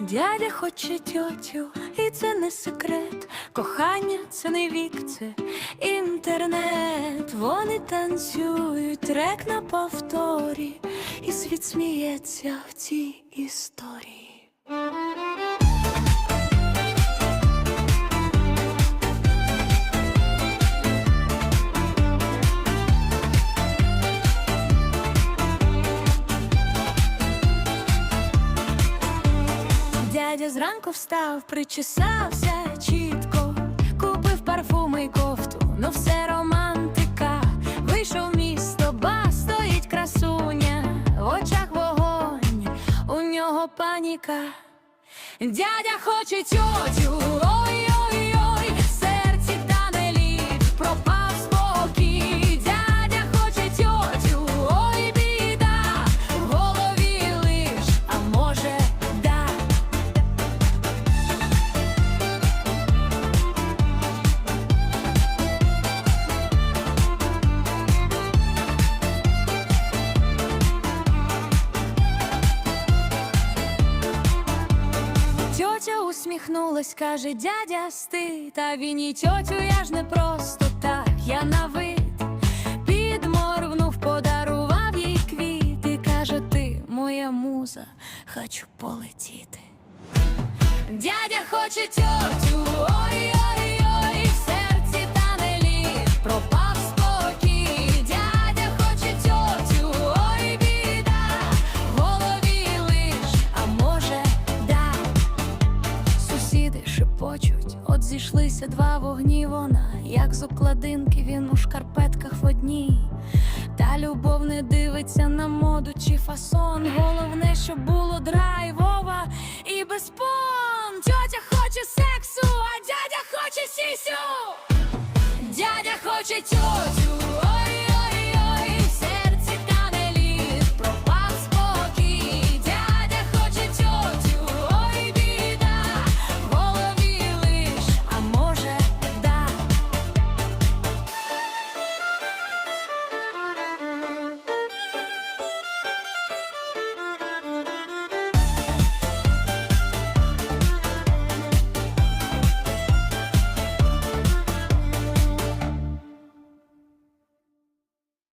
Дядя хоче тьотю, і це не секрет. Кохання це не вік, це інтернет. Вони танцюють трек на повторі, і світ сміється в цій історії. Дядя зранку встав, причесався чітко, купив парфуми й кофту, ну все романтика. Вийшов місто, ба стоїть красуня, в очах вогонь, у нього паніка. Дядя хоче тьотю, Тьотя усміхнулась, каже, дядя сти, та він і тьотю, я ж не просто так, я на вид підморгнув, подарував їй квіти, каже, ти моя муза, хочу полетіти. Дядя хоче тьотю, шепочуть, зійшлися два вогні. Вона, як з обкладинки, він у шкарпетках в одній. Та любов не дивиться на моду чи фасон. Головне, щоб було драйвова і без пон. Тьотя хоче сексу, а дядя хоче сісю. Дядя хоче тьотю,